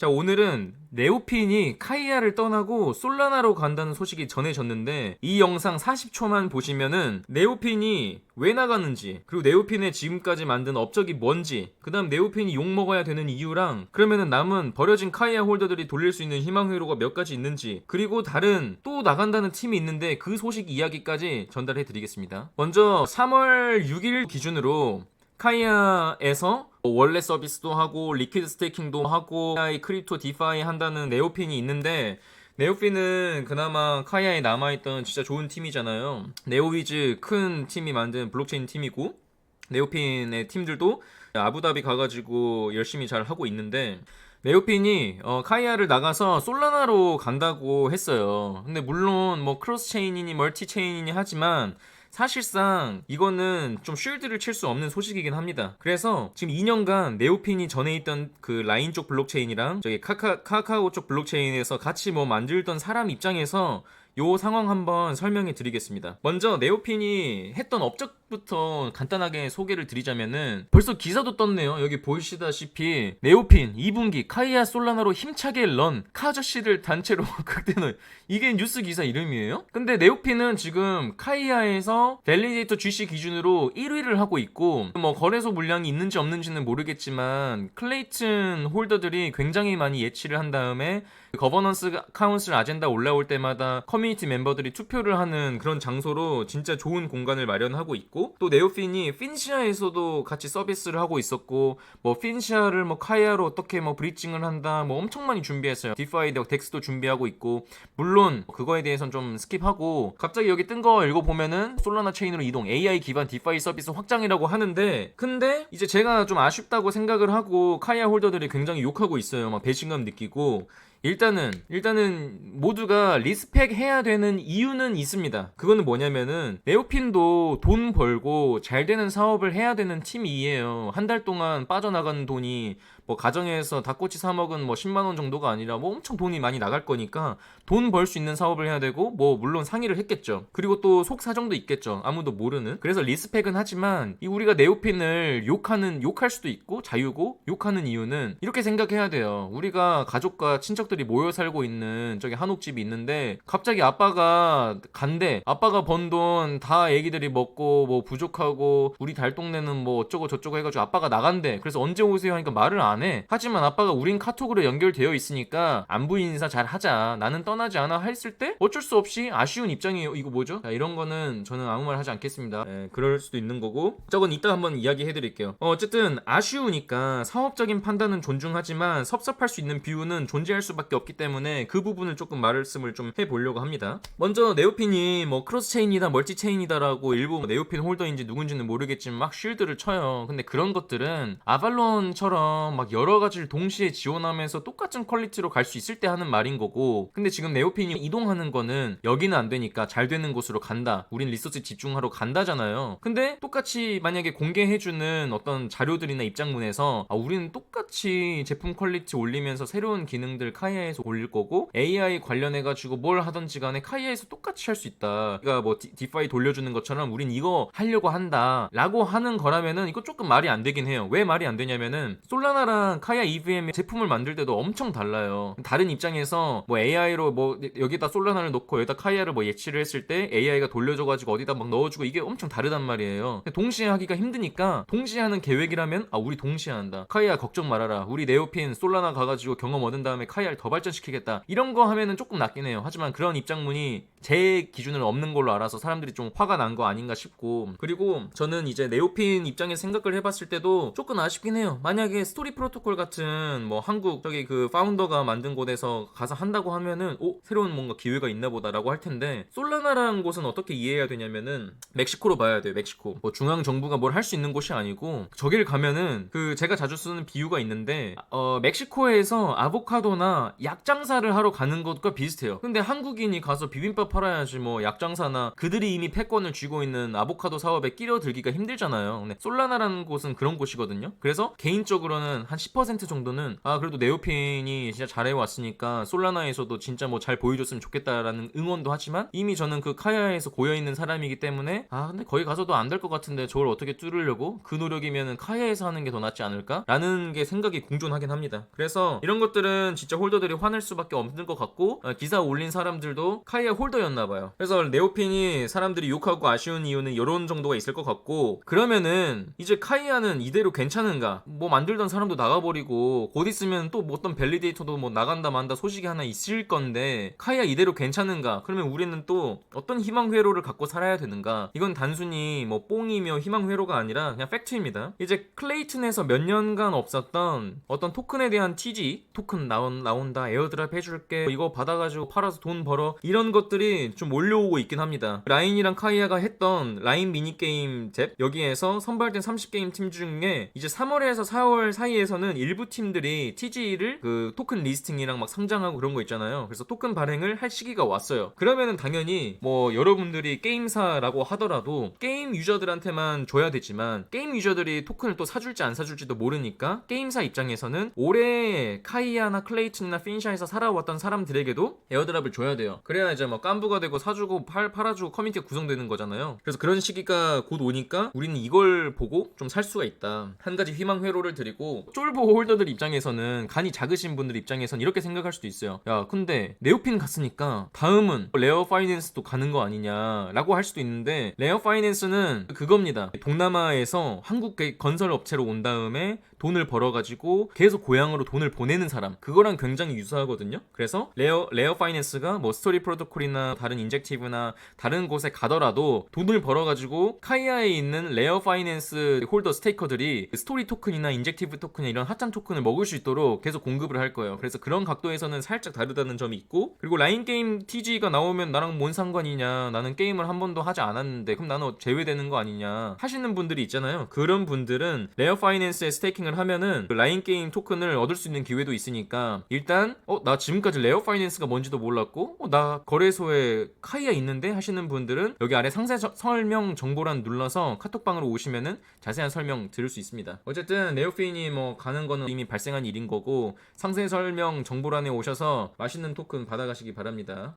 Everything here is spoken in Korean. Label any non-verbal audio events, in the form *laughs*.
자 오늘은 네오핀이 카이아를 떠나고 솔라나로 간다는 소식이 전해졌는데 이 영상 40초만 보시면은 네오핀이 왜 나가는지 그리고 네오핀의 지금까지 만든 업적이 뭔지 그 다음 네오핀이 욕먹어야 되는 이유랑 그러면은 남은 버려진 카이아 홀더들이 돌릴 수 있는 희망 회로가 몇 가지 있는지 그리고 다른 또 나간다는 팀이 있는데 그 소식 이야기까지 전달해 드리겠습니다. 먼저 3월 6일 기준으로 카이아에서 뭐 원래 서비스도 하고 리퀴드 스테이킹도 하고 카이아의 크립토 디파이 한다는 네오핀이 있는데 네오핀은 그나마 카이아에 남아있던 진짜 좋은 팀이잖아요. 네오위즈 큰 팀이 만든 블록체인 팀이고 네오핀의 팀들도 아부다비 가가지고 열심히 잘 하고 있는데 네오핀이 어, 카이아를 나가서 솔라나로 간다고 했어요. 근데 물론 뭐 크로스 체인이니 멀티 체인이니 하지만 사실상 이거는 좀 쉴드를 칠 수 없는 소식이긴 합니다. 그래서 지금 2년간 네오핀이 전에 있던 그 라인 쪽 블록체인이랑 저기 카카, 카카오 쪽 블록체인에서 같이 뭐 만들던 사람 입장에서 요 상황 한번 설명해 드리겠습니다. 먼저 네오핀이 했던 업적부터 간단하게 소개를 드리자면은 벌써 기사도 떴네요. 여기 보이시다시피 네오핀 2분기 카이아 솔라나로 힘차게 런 카저씨를 단체로 *laughs* 극대노 이게 뉴스 기사 이름이에요? 근데 네오핀은 지금 카이아에서 밸리데이터 GC 기준으로 1위를 하고 있고 뭐 거래소 물량이 있는지 없는지는 모르겠지만 클레이튼 홀더들이 굉장히 많이 예치를 한 다음에 거버넌스 카운슬 아젠다 올라올 때마다 커뮤니티 멤버들이 투표를 하는 그런 장소로 진짜 좋은 공간을 마련하고 있고 또 네오핀이 핀시아에서도 같이 서비스를 하고 있었고 뭐 핀시아를 뭐 카이아로 어떻게 뭐 브리징을 한다 뭐 엄청 많이 준비했어요. 디파이 덱스도 준비하고 있고 물론 그거에 대해선 좀 스킵하고 갑자기 여기 뜬 거 읽어보면은 솔라나 체인으로 이동 AI 기반 디파이 서비스 확장이라고 하는데 근데 이제 제가 좀 아쉽다고 생각을 하고 카이아 홀더들이 굉장히 욕하고 있어요. 막 배신감 느끼고 일단은 일단은 모두가 리스펙 해야 되는 이유는 있습니다. 그거는 뭐냐면은 네오핀도 돈 벌고 잘 되는 사업을 해야 되는 팀이에요. 한 달 동안 빠져나가는 돈이 뭐 가정에서 닭꼬치 사 먹은 뭐 10만 원 정도가 아니라 뭐 엄청 돈이 많이 나갈 거니까 돈 벌 수 있는 사업을 해야 되고 뭐 물론 상의를 했겠죠. 그리고 또 속 사정도 있겠죠. 아무도 모르는. 그래서 리스펙은 하지만 이 우리가 네오핀을 욕하는 욕할 수도 있고 자유고 욕하는 이유는 이렇게 생각해야 돼요. 우리가 가족과 친척들이 모여 살고 있는 저기 한옥집이 있는데 갑자기 아빠가 간대. 아빠가 번 돈 다 애기들이 먹고 뭐 부족하고 우리 달 동네는 뭐 어쩌고 저쩌고 해가지고 아빠가 나간대. 그래서 언제 오세요 하니까 말을 안 해. 하지만 아빠가 우린 카톡으로 연결되어 있으니까 안부 인사 잘 하자. 나는 떠나지 않아 했을 때 어쩔 수 없이 아쉬운 입장이에요. 이거 뭐죠? 자, 이런 거는 저는 아무 말 하지 않겠습니다. 예, 그럴 수도 있는 거고. 저건 이따 한번 이야기해 드릴게요. 어, 어쨌든 아쉬우니까 사업적인 판단은 존중하지만 섭섭할 수 있는 비유는 존재할 수밖에 없기 때문에 그 부분을 조금 말씀을 좀 해보려고 합니다. 먼저 네오핀이 뭐 크로스 체인이다 멀티 체인이다라고 일부 네오핀 홀더인지 누군지는 모르겠지만 막 쉴드를 쳐요. 근데 그런 것들은 아발론처럼 막 여러 가지를 동시에 지원하면서 똑같은 퀄리티로 갈 수 있을 때 하는 말인 거고 근데 지금 네오핀이 이동하는 거는 여기는 안 되니까 잘 되는 곳으로 간다. 우린 리소스 집중하러 간다잖아요. 근데 똑같이 만약에 공개해주는 어떤 자료들이나 입장문에서 아, 우리는 똑같이 제품 퀄리티 올리면서 새로운 기능들 카이아에서 올릴 거고 AI 관련해가지고 뭘 하던지 간에 카이아에서 똑같이 할 수 있다. 그러니까 뭐 디, 디파이 돌려주는 것처럼 우린 이거 하려고 한다. 라고 하는 거라면은 이거 조금 말이 안 되긴 해요. 왜 말이 안 되냐면은 솔라나 랑 카이아 EVM 제품을 만들 때도 엄청 달라요. 다른 입장에서 뭐 AI로 뭐 여기다 솔라나를 놓고 여기다 카이아를 뭐 예치를 했을 때 AI가 돌려줘가지고 어디다 막 넣어주고 이게 엄청 다르단 말이에요. 동시에 하기가 힘드니까 동시에 하는 계획이라면 아 우리 동시에 한다. 카이아 걱정 말아라. 우리 네오핀 솔라나 가가지고 경험 얻은 다음에 카이아를 더 발전시키겠다. 이런 거 하면은 조금 낫긴 해요. 하지만 그런 입장문이 제 기준을 없는 걸로 알아서 사람들이 좀 화가 난 거 아닌가 싶고 그리고 저는 이제 네오핀 입장에서 생각을 해봤을 때도 조금 아쉽긴 해요. 만약에 스토리 프로토콜 같은 뭐 한국 저기 그 파운더가 만든 곳에서 가서 한다고 하면은 오 새로운 뭔가 기회가 있나 보다라고 할 텐데 솔라나라는 곳은 어떻게 이해해야 되냐면은 멕시코로 봐야 돼요. 멕시코 뭐 중앙 정부가 뭘 할 수 있는 곳이 아니고 저길 가면은 그 제가 자주 쓰는 비유가 있는데 어 멕시코에서 아보카도나 약장사를 하러 가는 것과 비슷해요. 근데 한국인이 가서 비빔밥 팔아야지 뭐 약장사나 그들이 이미 패권을 쥐고 있는 아보카도 사업에 끼려들기가 힘들잖아요. 솔라나라는 곳은 그런 곳이거든요. 그래서 개인적으로는 한 10% 정도는 아 그래도 네오핀이 진짜 잘해왔으니까 솔라나에서도 진짜 뭐 잘 보여줬으면 좋겠다라는 응원도 하지만 이미 저는 그 카야에서 고여있는 사람이기 때문에 아 근데 거기 가서도 안 될 것 같은데 저걸 어떻게 뚫으려고? 그 노력이면은 카야에서 하는 게 더 낫지 않을까? 라는 게 생각이 공존하긴 합니다. 그래서 이런 것들은 진짜 홀더들이 화낼 수밖에 없는 것 같고 어, 기사 올린 사람들도 카야 홀더였나 봐요. 그래서 네오핀이 사람들이 욕하고 아쉬운 이유는 이런 정도가 있을 것 같고 그러면은 이제 카이아는 이대로 괜찮은가? 뭐 만들던 사람도 나가버리고 곧 있으면 또뭐 어떤 밸리데이터도 뭐 나간다 만다 소식이 하나 있을 건데 카이아 이대로 괜찮은가? 그러면 우리는 또 어떤 희망 회로를 갖고 살아야 되는가? 이건 단순히 뭐 뽕이며 희망 회로가 아니라 그냥 팩트입니다. 이제 클레이튼에서 몇 년간 없었던 어떤 토큰에 대한 TG 토큰 나온, 나온다 에어드랍 해줄게 이거 받아가지고 팔아서 돈 벌어 이런 것들이 좀 몰려오고 있긴 합니다. 라인이랑 카이아가 했던 라인 미니 게임 잽 여기에서 선발된 30 게임 팀 중에 이제 3월에서 4월 사이에서 는 일부 팀들이 TG를 그 토큰 리스팅이랑 막 상장하고 그런 거 있잖아요. 그래서 토큰 발행을 할 시기가 왔어요. 그러면은 당연히 뭐 여러분들이 게임사라고 하더라도 게임 유저들한테만 줘야 되지만 게임 유저들이 토큰을 또 사줄지 안 사줄지도 모르니까 게임사 입장에서는 올해 카이아나 클레이튼이나 핀샤에서 살아왔던 사람들에게도 에어드랍을 줘야 돼요. 그래야 이제 뭐 깐부가 되고 사주고 팔, 팔아주고 커뮤니티가 구성되는 거잖아요. 그래서 그런 시기가 곧 오니까 우리는 이걸 보고 좀 살 수가 있다. 한 가지 희망 회로를 드리고 쫄보 홀더들 입장에서는 간이 작으신 분들 입장에서는 이렇게 생각할 수도 있어요. 야 근데 네오핀 갔으니까 다음은 레어 파이낸스도 가는 거 아니냐 라고 할 수도 있는데 레어 파이낸스는 그겁니다. 동남아에서 한국 건설 업체로 온 다음에 돈을 벌어가지고 계속 고향으로 돈을 보내는 사람 그거랑 굉장히 유사하거든요. 그래서 레어 레어 파이낸스가 뭐 스토리 프로토콜이나 다른 인젝티브나 다른 곳에 가더라도 돈을 벌어가지고 카이아에 있는 레어 파이낸스 홀더 스테이커들이 스토리 토큰이나 인젝티브 토큰이나 이런 핫장 토큰을 먹을 수 있도록 계속 공급을 할 거예요. 그래서 그런 각도에서는 살짝 다르다는 점이 있고 그리고 라인 게임 TG가 나오면 나랑 뭔 상관이냐 나는 게임을 한 번도 하지 않았는데 그럼 나는 제외되는 거 아니냐 하시는 분들이 있잖아요. 그런 분들은 레어 파이낸스에 스테이킹을 하면은 그 라인 게임 토큰을 얻을 수 있는 기회도 있으니까 일단 어 나 지금까지 레어 파이낸스가 뭔지도 몰랐고 어, 나 거래소에 카이아 있는데 하시는 분들은 여기 아래 상세 저- 설명 정보란 눌러서 카톡방으로 오시면은 자세한 설명 들을 수 있습니다. 어쨌든 레오피인이 뭐 가는 거는 이미 발생한 일인 거고 상세 설명 정보란에 오셔서 맛있는 토큰 받아가시기 바랍니다